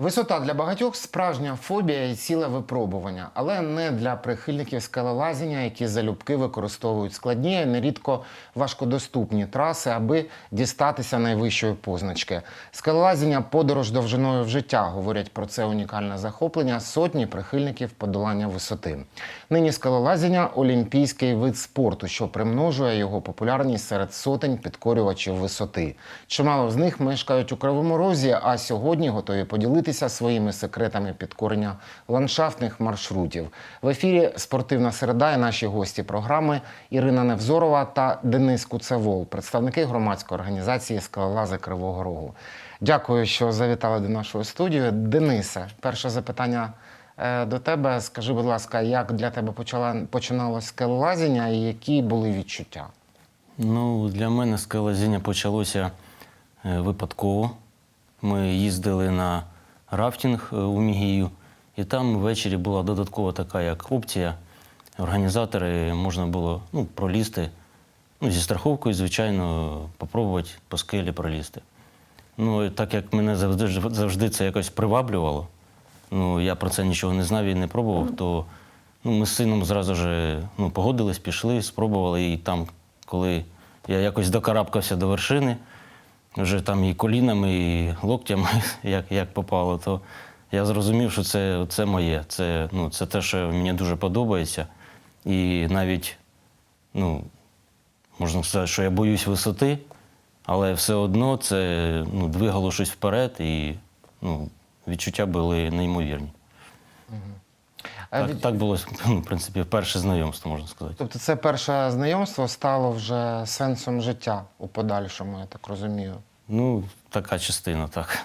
Висота для багатьох справжня фобія і ціле випробування, але не для прихильників скелелазіння, які залюбки використовують складні, і нерідко важкодоступні траси, аби дістатися найвищої позначки. Скелелазіння подорож довжиною в життя говорять про це унікальне захоплення сотні прихильників подолання висоти. Нині скелелазіння олімпійський вид спорту, що примножує його популярність серед сотень підкорювачів висоти. Чимало з них мешкають у Кривому Розі, а сьогодні готові поділитися своїми секретами підкорення ландшафтних маршрутів. В ефірі спортивна середа і наші гості програми Ірина Невзорова та Денис Куцевол, представники громадської організації Скалолази Кривого Рогу. Дякую, що завітали до нашої студії. Денисе, перше запитання е, до тебе. Скажи, будь ласка, як для тебе почала починалось скелелазіння і які були відчуття? Ну, для мене скелезіння почалося е, випадково. Ми їздили на рафтинг е, у Мігію, і там ввечері була додаткова така як опція. Організатори можна було ну, пролізти ну, зі страховкою, звичайно, попробувати по скелі пролізти. Ну, так як мене завжди, завжди це якось приваблювало, ну, я про це нічого не знав і не пробував, то ну, ми з сином зразу ж ну, погодились, пішли, спробували. І там, коли я якось докарабкався до вершини, вже там і колінами, і локтями, як, як попало, то я зрозумів, що це, це моє. Це, ну, це те, що мені дуже подобається. І навіть, ну, можна сказати, що я боюсь висоти, але все одно це ну, двигало щось вперед, і ну, відчуття були неймовірні. Так, від- так було, в принципі, перше знайомство, можна сказати. Тобто це перше знайомство стало вже сенсом життя у подальшому, я так розумію. Ну, така частина, так.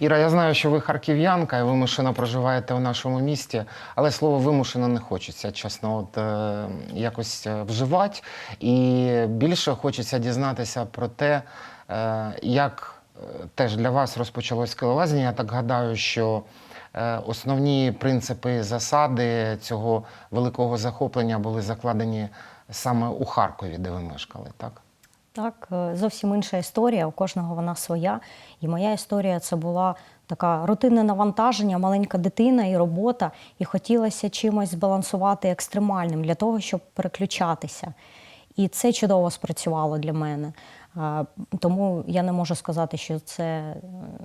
Іра, я знаю, що ви харків'янка і вимушено проживаєте у нашому місті, але слово вимушено не хочеться, чесно, от е, якось е, вживати. І більше хочеться дізнатися про те, е, як е, теж для вас розпочалось скелелазіння. Я так гадаю, що основні принципи засади цього великого захоплення були закладені саме у Харкові, де ви мешкали, так? Так, е, зовсім інша історія, у кожного вона своя. І моя історія це була така рутинне навантаження, маленька дитина і робота. І хотілося чимось збалансувати екстремальним для того, щоб переключатися. І це чудово спрацювало для мене. Тому я не можу сказати, що це е,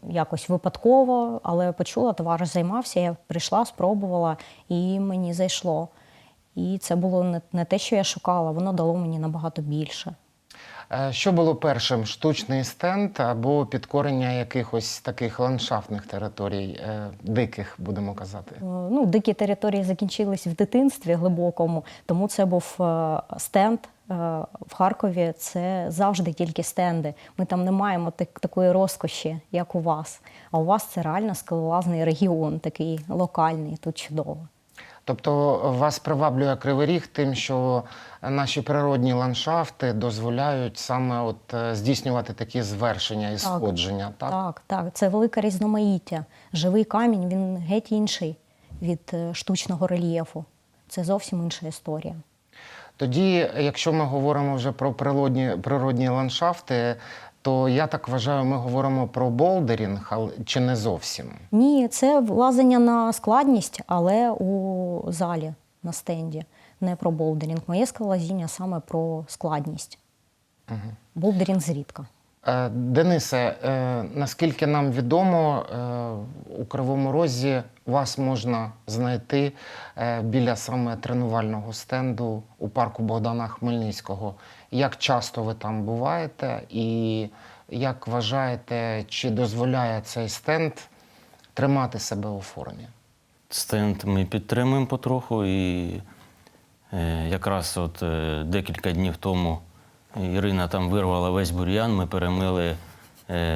якось випадково, але почула, товариш займався, я прийшла, спробувала, і мені зайшло. І це було не, те, що я шукала, воно дало мені набагато більше. Е, Що було першим? Штучний стенд або підкорення якихось таких ландшафтних територій, е, диких, будемо казати? Ну, дикі території закінчились в дитинстві глибокому, тому це був стенд в Харкові. Це завжди тільки стенди. Ми там не маємо так, такої розкоші, як у вас. А у вас це реально скалолазний регіон, такий локальний, тут чудово. Тобто вас приваблює Кривий Ріг тим, що наші природні ландшафти дозволяють саме от е, здійснювати такі звершення і сходження, так? так, так. Це велике різноманіття. Живий камінь він геть інший від е, штучного рельєфу. Це зовсім інша історія. Тоді, якщо ми говоримо вже про природні, природні ландшафти, то я так вважаю, ми говоримо про болдерінг, але чи не зовсім? Ні, це лазення на складність, але у залі на стенді, не про болдерінг. Моє скалолазіння саме про складність. Болдерінг зрідка. Е, Денисе, е, наскільки нам відомо, е, у Кривому Розі вас можна знайти е, біля саме тренувального стенду у парку Богдана Хмельницького. Як часто ви там буваєте, і як вважаєте, чи дозволяє цей стенд тримати себе у формі? Стенд ми підтримуємо потроху. І е, якраз от е, декілька днів тому Ірина там вирвала весь бур'ян, ми перемили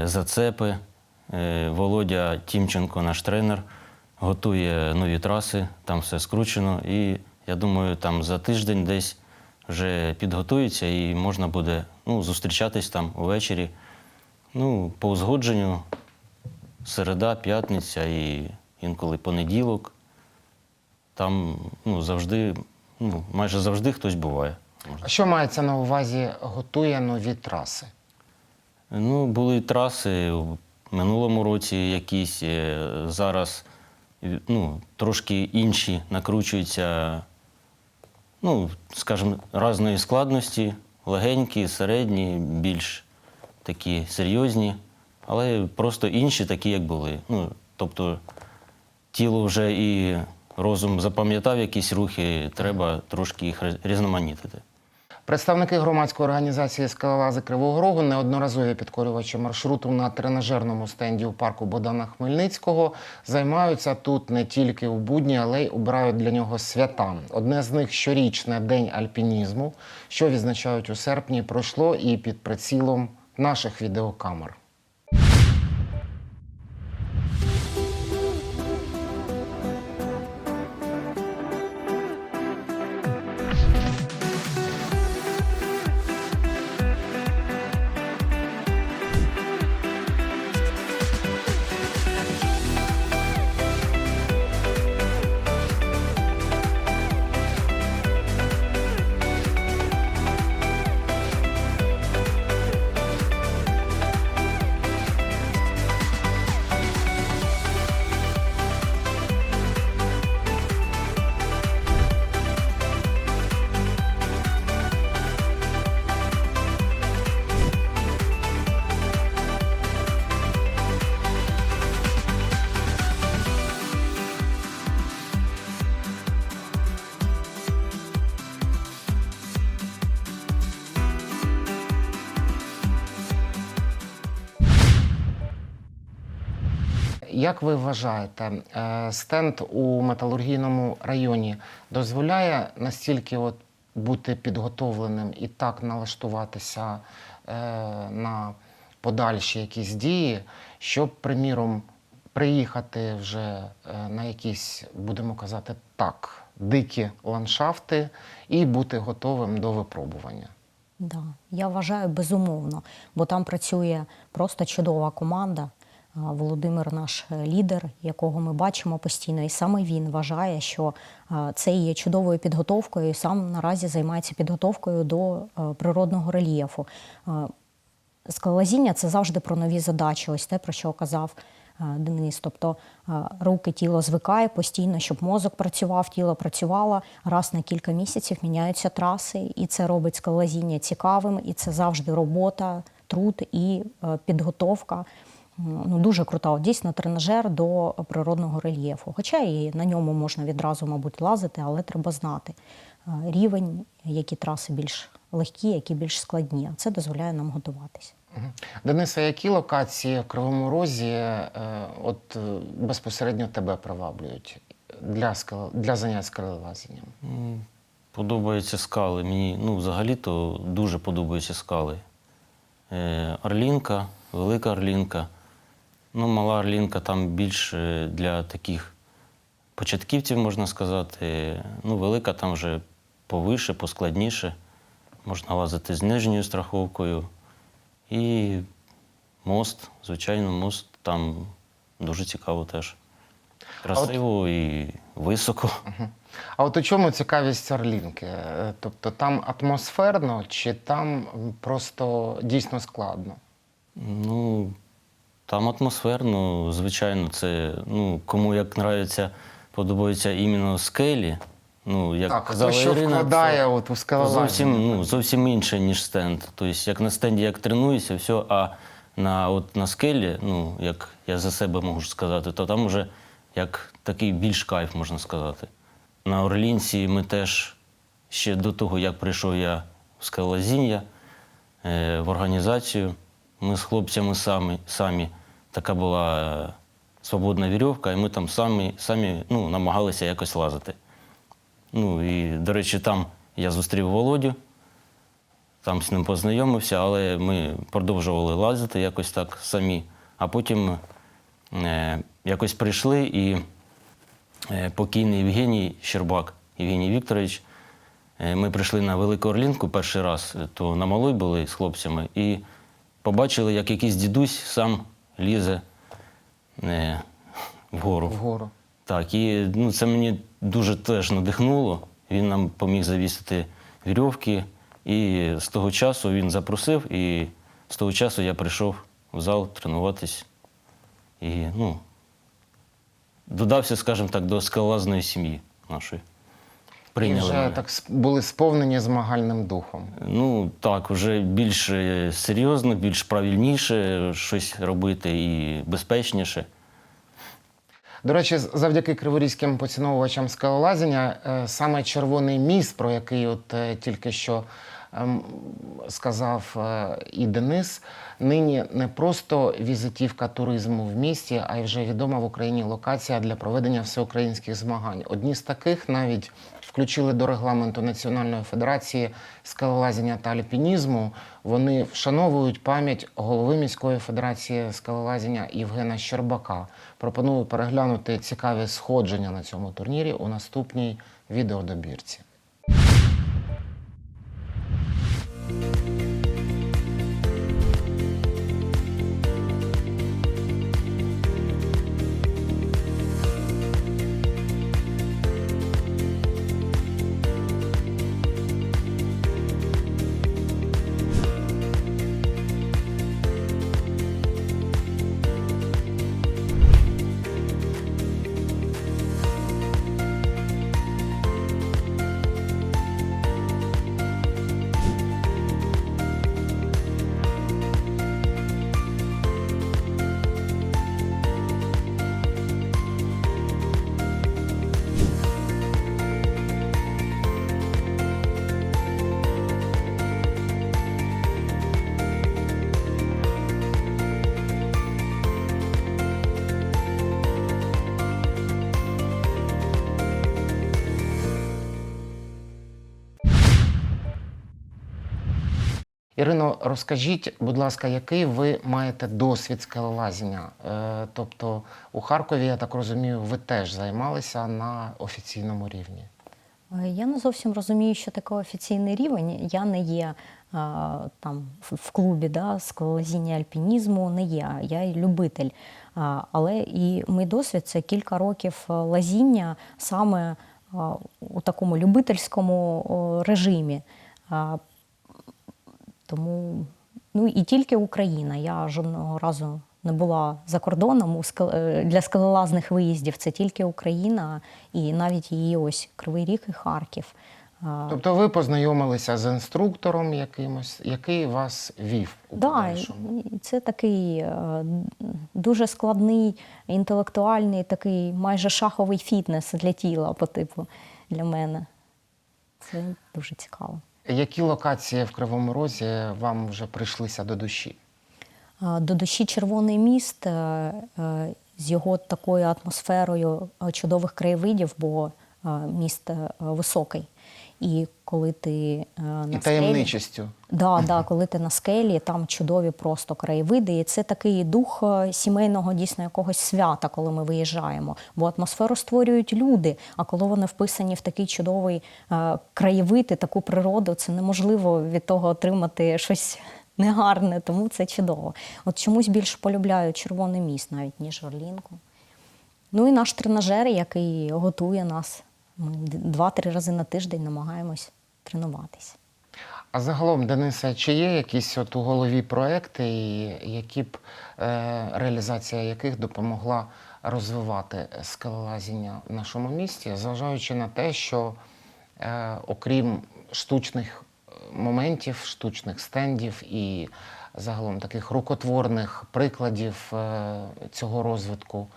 зацепи. Володя Тімченко, наш тренер, готує нові траси, там все скручено. І я думаю, там за тиждень десь вже підготується і можна буде ну, зустрічатись там увечері. Ну, по узгодженню середа, п'ятниця і інколи понеділок. Там ну, завжди, ну, майже завжди хтось буває. А що мається на увазі готує нові траси? Ну, були траси, в минулому році якісь, е, зараз ну, трошки інші накручуються, ну, скажімо, різної складності, легенькі, середні, більш такі серйозні, але просто інші такі, як були. Ну, тобто тіло вже і розум запам'ятав якісь рухи, треба трошки їх різноманітити. Представники громадської організації «Скалолази Кривого Рогу неодноразові підкорювачі маршруту на тренажерному стенді у парку Богдана Хмельницького займаються тут не тільки у будні, але й обирають для нього свята. Одне з них щорічне день альпінізму, що відзначають у серпні, пройшло і під прицілом наших відеокамер. Як ви вважаєте, е, стенд у металургійному районі дозволяє настільки от бути підготовленим і так налаштуватися е, на подальші якісь дії, щоб, приміром, приїхати вже е, на якісь, будемо казати так, дикі ландшафти і бути готовим до випробування? Да, я вважаю безумовно, бо там працює просто чудова команда. Володимир наш е, лідер, якого ми бачимо постійно, і саме він вважає, що це є чудовою підготовкою, і сам наразі займається підготовкою до е, природного рельєфу. Скалолазіння це завжди про нові задачі, ось те, про що казав е, Денис. Тобто е, руки, тіло звикає постійно, щоб мозок працював, тіло працювало. Раз на кілька місяців міняються траси, і це робить скалолазіння цікавим, і це завжди робота, труд і е, підготовка. Ну, дуже крута, От дійсно тренажер до природного рельєфу. Хоча і на ньому можна відразу, мабуть, лазити, але треба знати е, рівень, які траси більш легкі, які більш складні. А це дозволяє нам готуватися. Дениса, які локації в Кривому Розі е, от, е, безпосередньо тебе приваблюють для, скал... для занять скелелазінням? Подобаються скали. Мені ну, взагалі-то дуже подобаються скали. Е, Орлінка, велика Орлінка. Ну, мала Орлінка там більш е, для таких початківців, можна сказати. Ну, велика там вже повише, поскладніше. Можна лазити з нижньою страховкою. І мост, звичайно, мост там дуже цікаво теж. Красиво і високо. А от у чому цікавість Орлінки? Е, Тобто там атмосферно чи там просто дійсно складно? Ну, там атмосферно, звичайно, це ну, кому як нравиться, подобаються іменно скелі. Ну, як Так, хто що Ірина, вкладає це от у зовсім, ну, зовсім інше, ніж стенд. Тобто, як на стенді як тренуюся, все, а на, от, на скелі, ну, як я за себе можу сказати, то там вже як такий більш кайф, можна сказати. На Орлінці ми теж ще до того, як прийшов я в скалолазіння, е, в організацію, ми з хлопцями самі, самі така була е, свободна вірьовка, і ми там самі, самі ну, намагалися якось лазити. Ну і, до речі, там я зустрів Володю, там з ним познайомився, але ми продовжували лазити якось так самі. А потім е, якось прийшли і е, покійний Євгеній Щербак, Євгеній Вікторович. е, Ми прийшли на Велику Орлінку перший раз, то на малой були з хлопцями, і побачили, як якийсь дідусь сам лізе е, вгору. Вгору. Так, і ну, це мені дуже теж надихнуло. Він нам поміг завісити вірьовки. І з того часу він запросив, і з того часу я прийшов в зал тренуватись і ну, додався, скажімо так, до скалолазної сім'ї нашої. І Прийняли вже мене. так були сповнені змагальним духом. Ну так, вже більш е, серйозно, більш правильніше щось робити і безпечніше. До речі, завдяки криворізьким поціновувачам скалолазіння, е, саме червоний міст, про який от е, тільки що сказав е, і Денис, нині не просто візитівка туризму в місті, а й вже відома в Україні локація для проведення всеукраїнських змагань. Одні з таких навіть включили до регламенту Національної федерації скалолазіння та альпінізму. Вони вшановують пам'ять голови міської федерації скалолазіння Євгена Щербака. Пропоную переглянути цікаві сходження на цьому турнірі у наступній відеодобірці. Розкажіть, будь ласка, який ви маєте досвід скелелазіння? Е, тобто у Харкові, я так розумію, ви теж займалися на офіційному рівні. Е, Я не зовсім розумію, що таке офіційний рівень. Я не є е, там в- клубі да, скалолазіння альпінізму, не є. Я й любитель. Але і мій досвід це кілька років лазіння саме у такому любительському режимі. Тому ну і тільки Україна. Я жодного разу не була за кордоном е, для скалолазних виїздів. Це тільки Україна і навіть її ось Кривий Ріг і Харків. Тобто ви познайомилися з інструктором якимось, який вас вів у Да, подальшому? це такий е, дуже складний, інтелектуальний, такий майже шаховий фітнес для тіла по типу для мене. Це дуже цікаво. Які локації в Кривому Розі вам вже прийшлися до душі? До душі Червоний міст е, е, з його такою атмосферою е, чудових краєвидів, бо міст високий. І коли ти е, на І скелі, таємничістю. Да, да, коли ти на скелі, там чудові просто краєвиди. І це такий дух е, сімейного дійсно якогось свята, коли ми виїжджаємо. Бо атмосферу створюють люди. А коли вони вписані в такий чудовий е, краєвид і таку природу, це неможливо від того отримати щось негарне, тому це чудово. От чомусь більше полюбляю червоний міст, навіть ніж Орлінку. Ну і наш тренажер, який готує нас. Ми два-три рази на тиждень намагаємось тренуватись. А загалом, Денисе, чи є якісь от у голові проекти, які б е, реалізація яких допомогла розвивати скелелазіння в нашому місті, зважаючи на те, що е, окрім штучних е, моментів, штучних стендів і загалом таких рукотворних прикладів цього розвитку,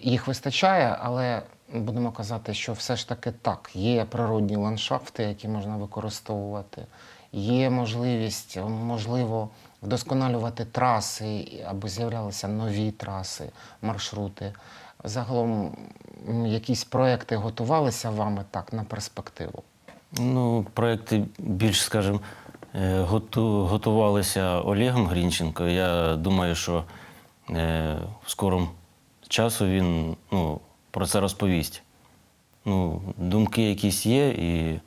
їх вистачає, але будемо казати, що все ж таки так, є природні ландшафти, які можна використовувати, є можливість, можливо, вдосконалювати траси, аби з'являлися нові траси, маршрути. Загалом якісь проекти готувалися вами так на перспективу. Ну, проекти більш, скажімо, е, готувалися Олегом Грінченко. Я думаю, що е, в скорому часу він ну, про це розповість. Ну, думки якісь є і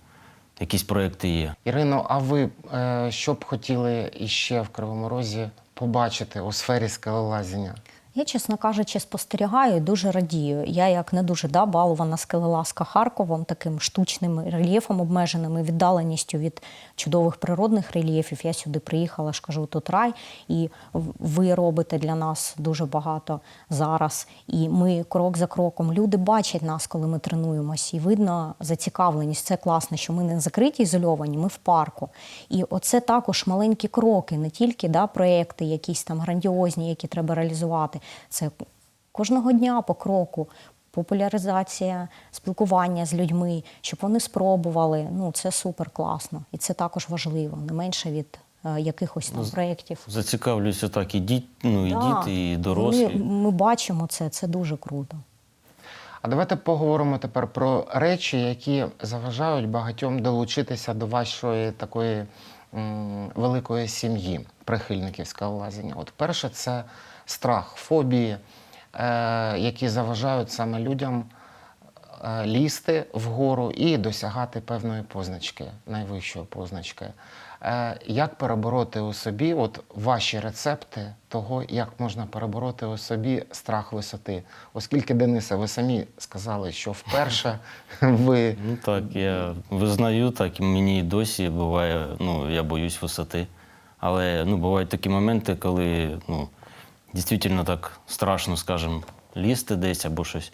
якісь проекти є. Ірино, а ви е, що б хотіли іще в Кривому Розі побачити у сфері скелелазіння? Я, чесно кажучи, спостерігаю і дуже радію. Я як не дуже да, балована скелеласка Харковом, таким штучним рельєфом, обмеженим і віддаленістю від чудових природних рельєфів. Я сюди приїхала, ж кажу, тут рай, і ви робите для нас дуже багато зараз. І ми крок за кроком. Люди бачать нас, коли ми тренуємося, і видно зацікавленість. Це класно, що ми не закриті, ізольовані, ми в парку. І оце також маленькі кроки, не тільки да, проекти, якісь там грандіозні, які треба реалізувати. Це кожного дня по кроку. Популяризація, спілкування з людьми, щоб вони спробували. Ну це супер класно, і це також важливо, не менше від е, якихось там проєктів. Зацікавлюся так і діт, ну, і Да. діти, і дорослі. Ми, ми бачимо це, це дуже круто. А давайте поговоримо тепер про речі, які заважають багатьом долучитися до вашої такої м, великої сім'ї прихильників скалолазіння. От перше, це страх, фобії, е, які заважають саме людям е, лізти вгору і досягати певної позначки, найвищої позначки. Е, Як перебороти у собі от ваші рецепти того, як можна перебороти у собі страх висоти? Оскільки, Денисе, ви самі сказали, що вперше ви Ну так, я визнаю, так мені досі буває, ну, я боюсь висоти. Але ну, бувають такі моменти, коли ну, дійсно так страшно, скажімо, лізти десь або щось.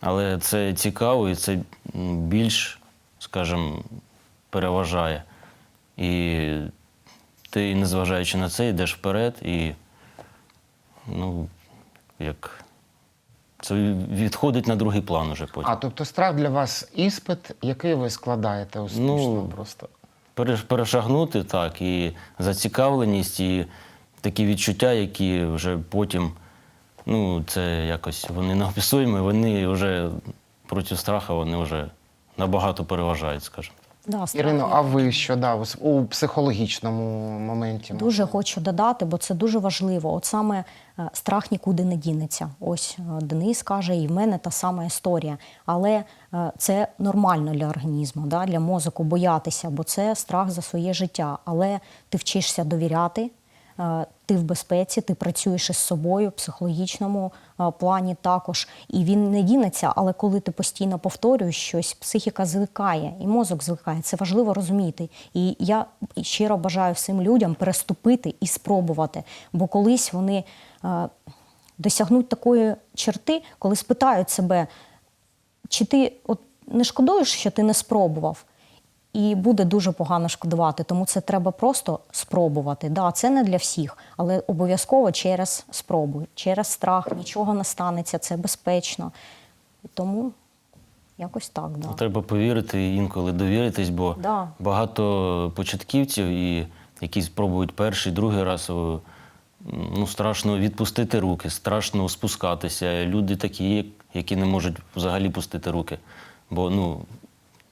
Але це цікаво і це більш, скажімо, переважає. І ти, незважаючи на це, йдеш вперед і ну, як. Це відходить на другий план уже потім. а тобто страх для вас іспит, який ви складаєте успішно Ну, просто. Переш- перешагнути так, і зацікавленість, і такі відчуття, які вже потім, ну, це якось вони неописуємі, вони вже проти страху вони вже набагато переважають, скажімо. Да, Ірино, а ви що да, у психологічному моменті? Дуже хочу додати, бо це дуже важливо. От саме е, страх нікуди не дінеться. Ось е, Денис каже, і в мене та сама історія. Але е, це нормально для організму, да, для мозку боятися, бо це страх за своє життя. Але ти вчишся довіряти. Е, Ти в безпеці, ти працюєш із собою в психологічному е, плані також, і він не дінеться. Але коли ти постійно повторюєш щось, психіка звикає, і мозок звикає. Це важливо розуміти. І я щиро бажаю всім людям переступити і спробувати. Бо колись вони е, досягнуть такої черти, коли спитають себе, чи ти от не шкодуєш, що ти не спробував? І буде дуже погано шкодувати, тому це треба просто спробувати. Да, це не для всіх, але обов'язково через спробу, через страх нічого не станеться, це безпечно. Тому якось так. Да. Треба повірити і інколи довіритись, бо Да. багато початківців, і які спробують перший, другий раз, ну, страшно відпустити руки, страшно спускатися. Люди такі, які не можуть взагалі пустити руки. Бо ну,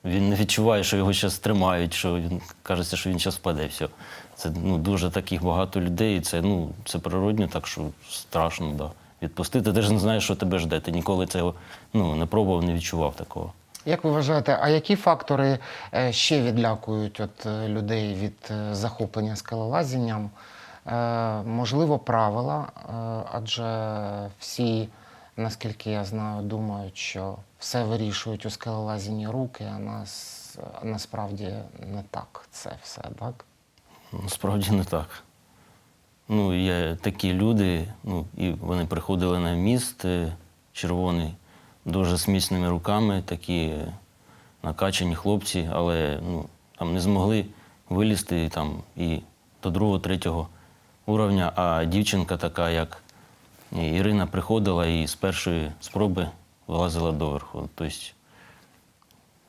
він не відчуває, що його зараз тримають, що він кажеться, що він зараз впаде. Все. Це ну, дуже таких багато людей, і це, ну, це природньо, так що страшно, да. Відпустити, ти ж не знаєш, що тебе жде. Ти ніколи цього ну, не пробував, не відчував такого. Як ви вважаєте, а які фактори е, ще відлякують от, е, людей від е, захоплення скелелазінням? Е, Можливо, правила, адже всі, наскільки я знаю, думають, що все вирішують у скелелазінні руки, а нас, насправді не так це все, так? Насправді не так. Ну, є такі люди, ну, і вони приходили на міст е, червоний, дуже з міцними руками, такі накачані хлопці, але ну, там не змогли вилізти там, і до другого, третього уровня. А дівчинка така, як Ірина, приходила і з першої спроби вилазила доверху. Тобто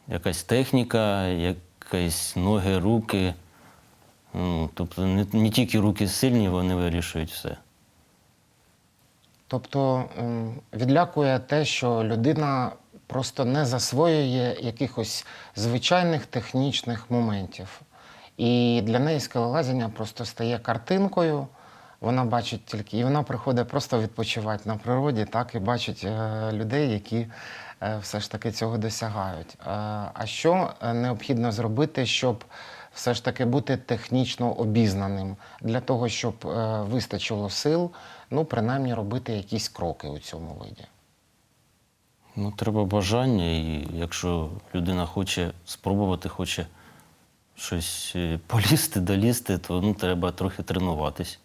якась техніка, якась ноги, руки. Ну, тобто не, не тільки руки сильні, вони вирішують все. Тобто відлякує те, що людина просто не засвоює якихось звичайних технічних моментів. І для неї скелелазіння просто стає картинкою. Вона бачить тільки, і вона приходить просто відпочивати на природі, так і бачить е, людей, які е, все ж таки цього досягають. Е, а що необхідно зробити, щоб все ж таки бути технічно обізнаним для того, щоб вистачило сил, ну, принаймні робити якісь кроки у цьому виді? Ну, треба бажання, і якщо людина хоче спробувати, хоче щось полізти, долізти, то ну, треба трохи тренуватись.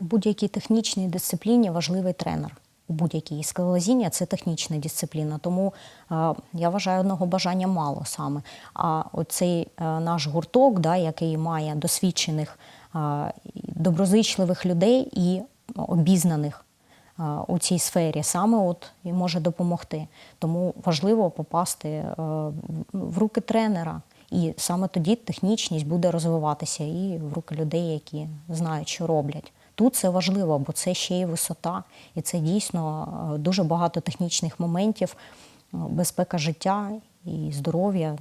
У будь-якій технічній дисципліні важливий тренер. У будь-якій скалолазіння це технічна дисципліна. Тому я вважаю, одного бажання мало саме. А оцей е, наш гурток, да, який має досвідчених, доброзичливих людей і обізнаних у цій сфері, саме от і може допомогти. Тому важливо попасти е, в руки тренера. І саме тоді технічність буде розвиватися і в руки людей, які знають, що роблять. Тут це важливо, бо це ще й висота, і це дійсно е, дуже багато технічних моментів, е, безпека життя і здоров'я.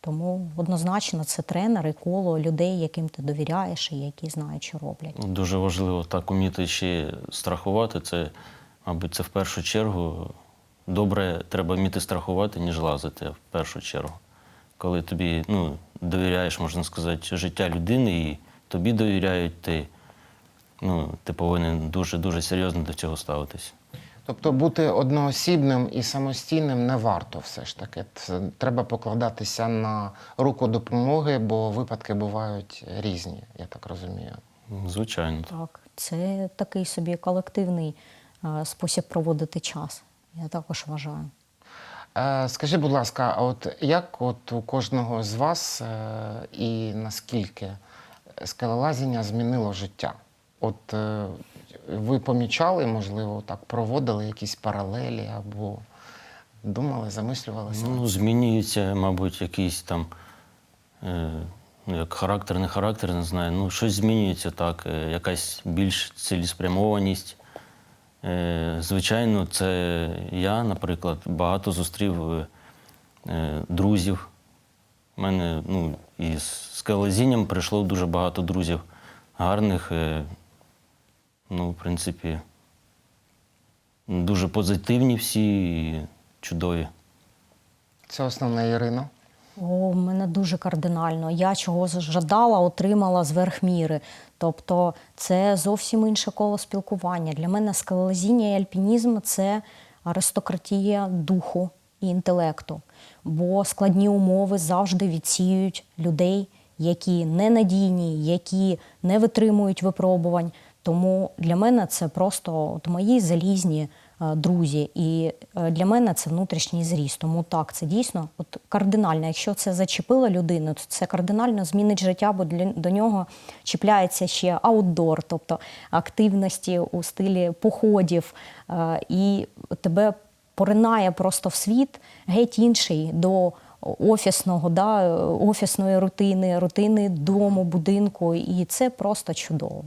Тому однозначно це тренер і коло людей, яким ти довіряєш і які знають, що роблять. Дуже важливо так уміти ще страхувати. Це, мабуть, це в першу чергу добре треба вміти страхувати, ніж лазити в першу чергу. Коли тобі ну, довіряєш, можна сказати, життя людини, і тобі довіряють, ти, ну, ти повинен дуже-дуже серйозно до цього ставитись. Тобто бути одноосібним і самостійним не варто все ж таки. Це треба покладатися на руку допомоги, бо випадки бувають різні, я так розумію. Звичайно. Так, це такий собі колективний е, спосіб проводити час. Я також вважаю. Е, Скажи, будь ласка, а от як от у кожного з вас е, і наскільки скелелазіння змінило життя? От е, ви помічали, можливо, так проводили якісь паралелі або думали, замислювалися? Ну, змінюється, мабуть, якийсь там, е, ну, як характер, не характер, не знаю. Ну, щось змінюється так, е, якась більш цілеспрямованість. Е, звичайно, це я, наприклад, багато зустрів друзів. У мене ну, із скалозінням прийшло дуже багато друзів гарних. Ну, в принципі, дуже позитивні всі і чудові. Це основне Ірина. О, в мене дуже кардинально. Я чого жадала, отримала зверх міри. Тобто це зовсім інше коло спілкування. Для мене скалолазіння і альпінізм це аристократія духу і інтелекту. Бо складні умови завжди відсіюють людей, які ненадійні, які не витримують випробувань. Тому для мене це просто от мої залізні е, друзі. І е, для мене це внутрішній зріст. Тому так, це дійсно от кардинально. Якщо це зачепило людину, то це кардинально змінить життя, бо для, до нього чіпляється ще аутдор, тобто активності у стилі походів. е, І тебе поринає просто в світ геть інший до офісного, да, офісної рутини, рутини дому, будинку. І це просто чудово.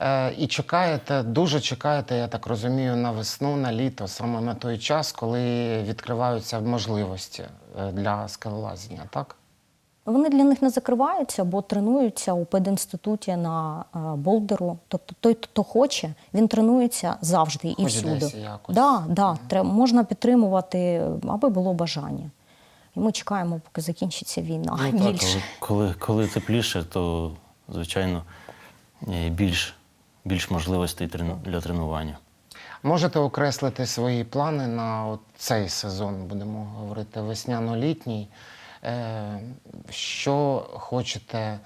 Е, і чекаєте, дуже чекаєте, я так розумію, на весну, на літо, саме на той час, коли відкриваються можливості е, для скелелазіння, так? Вони для них не закриваються, бо тренуються у пединституті на е, болдеру. Тобто той, хто хоче, він тренується завжди і всюди. якось. Да, да, тре- можна підтримувати, аби було бажання. І ми чекаємо, поки закінчиться війна. Ну, більше. але коли, коли тепліше, то, звичайно, більш, більш можливостей для тренування. Можете окреслити свої плани на цей сезон, будемо говорити, весняно-літній. Е, що хочете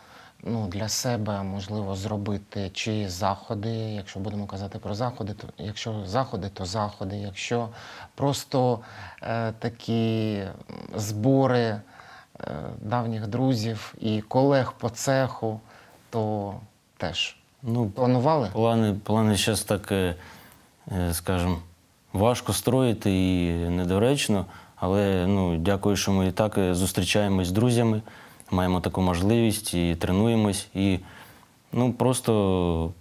ну, для себе, можливо, зробити? Чи заходи, якщо будемо казати про заходи, то якщо заходи, то заходи. Якщо просто е, такі збори е, давніх друзів і колег по цеху, то теж Ну, планували? плани, плани зараз так, е, е, скажімо, важко строїти і недоречно, але ну, дякую, що ми і так е, зустрічаємось з друзями, маємо таку можливість і тренуємось. І ну, просто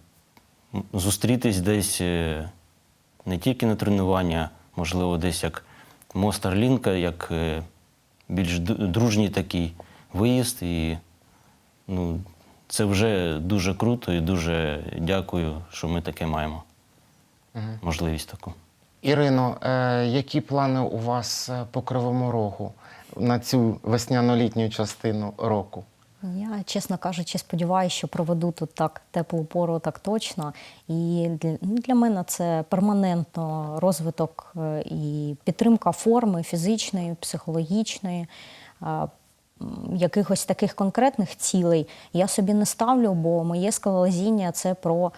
зустрітись десь не тільки на тренування, можливо, десь як Мостарлінка, як більш дружній такий виїзд. І ну, це вже дуже круто і дуже дякую, що ми таке маємо. Можливість таку. Ірино, е, які плани у вас е, по Кривому Рогу на цю весняно-літню частину року? Я, чесно кажучи, сподіваюся, що проведу тут так теплу пору, так точно. І для, ну, мене це перманентно розвиток е, і підтримка форми фізичної, психологічної. Якихось таких конкретних цілей я собі не ставлю, бо моє скалолазіння це про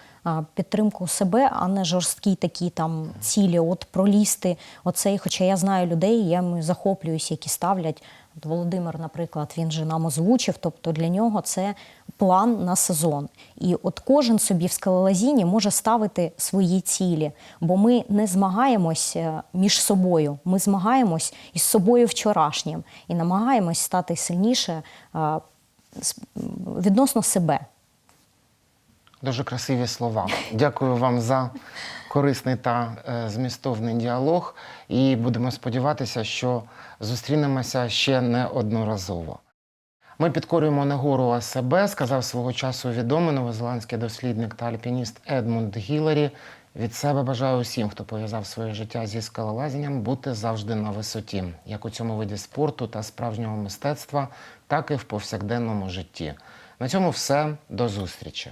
підтримку себе, а не жорсткі такі там цілі. От пролізти оцей. Хоча я знаю людей, я захоплююсь, які ставлять. От Володимир, наприклад, він же нам озвучив, тобто для нього це план на сезон. І от кожен собі в скалолазінні може ставити свої цілі, бо ми не змагаємось е, між собою, ми змагаємось із собою вчорашнім і намагаємось стати сильніше е, відносно себе. Дуже красиві слова. Дякую вам за корисний та е, змістовний діалог. І будемо сподіватися, що зустрінемося ще неодноразово. Ми підкорюємо нагору а себе, сказав свого часу відомий новозеландський дослідник та альпініст Едмунд Гіларі. Від себе бажаю усім, хто пов'язав своє життя зі скалолазінням, бути завжди на висоті, як у цьому виді спорту та справжнього мистецтва, так і в повсякденному житті. На цьому все. До зустрічі.